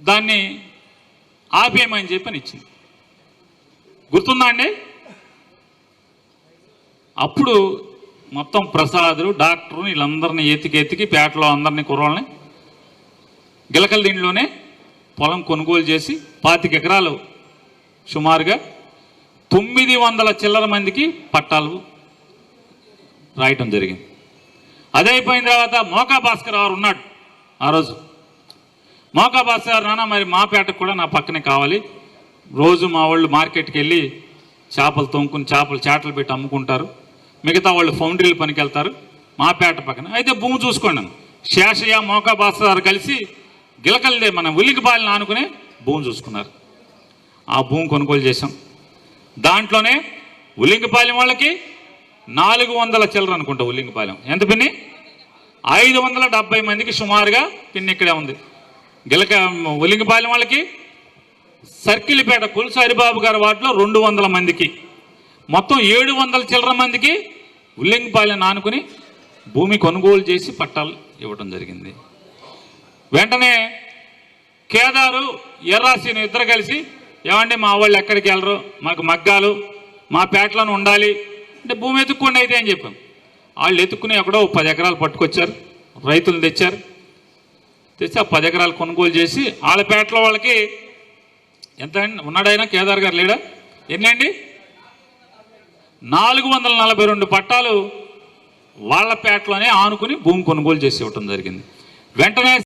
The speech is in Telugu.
దాన్ని ఆపేయమని చెప్పని ఇచ్చింది. గుర్తుందా అండి? అప్పుడు మొత్తం ప్రసాదులు డాక్టరు వీళ్ళందరినీ ఎతికి ఎతికి పేటలో అందరినీ కుర్రోళ్ళని గిలకల దీంట్లోనే పొలం కొనుగోలు చేసి పాతిక ఎకరాలు సుమారుగా తొమ్మిది వందల చిల్లర మందికి పట్టాలు రాయటం జరిగింది. అదే అయిపోయిన తర్వాత మోకా భాస్కర్ గారు ఉన్నాడు ఆ రోజు. మోకా భాస్కర్ గారు నాన్న మరి మా పేటకు కూడా నా పక్కనే కావాలి. రోజు మా వాళ్ళు మార్కెట్కి వెళ్ళి చేపలు తొంకుని చేపలు చేటలు పెట్టి అమ్ముకుంటారు. మిగతా వాళ్ళు ఫౌండరీలు పనికి వెళ్తారు మా పేట పక్కన. అయితే భూమి చూసుకోండి. శేషయ్య మోకా భాస్కర్ గారు కలిసి గిలకల్దే మన ఉలికిపాలిని ఆనుకుని భూమి చూసుకున్నారు. ఆ భూమి కొనుగోలు చేశాం. దాంట్లోనే ఉల్లింగపాలెం వాళ్ళకి నాలుగు వందల చిల్లర అనుకుంటా ఉల్లింగపాలెం ఎంత పిన్ని? ఐదు వందల డెబ్బై మందికి సుమారుగా పిన్ని ఇక్కడే ఉంది. గిలక ఉల్లింగపాలెం వాళ్ళకి? సర్కిల్పేట కుల్సు హరిబాబు గారి వాటిలో రెండు వందల మందికి. మొత్తం ఏడు వందల చిల్లర మందికి ఉల్లింగపాలెం ఆనుకుని భూమి కొనుగోలు చేసి పట్టాలు ఇవ్వడం జరిగింది. వెంటనే కేదారు ఎర్రాసీని ఇద్దరు కలిసి ఏమండి మా వాళ్ళు ఎక్కడికి వెళ్ళరు? మాకు మగ్గాలు మా పేటలోనే ఉండాలి. అంటే భూమి ఎత్తుక్కోండి అయితే అని చెప్పాం. వాళ్ళు ఎత్తుక్కుని ఎక్కడో పది ఎకరాలు పట్టుకొచ్చారు. రైతులు తెచ్చారు. తెచ్చి ఆ పది ఎకరాలు కొనుగోలు చేసి వాళ్ళ పేటలో వాళ్ళకి ఎంత ఉన్నాడైనా కేదార్ గారు లేడా? ఎన్నండి? నాలుగు వందల నలభై రెండు పట్టాలు వాళ్ళ పేటలోనే ఆనుకుని భూమి కొనుగోలు చేసి ఇవ్వటం జరిగింది. వెంటనే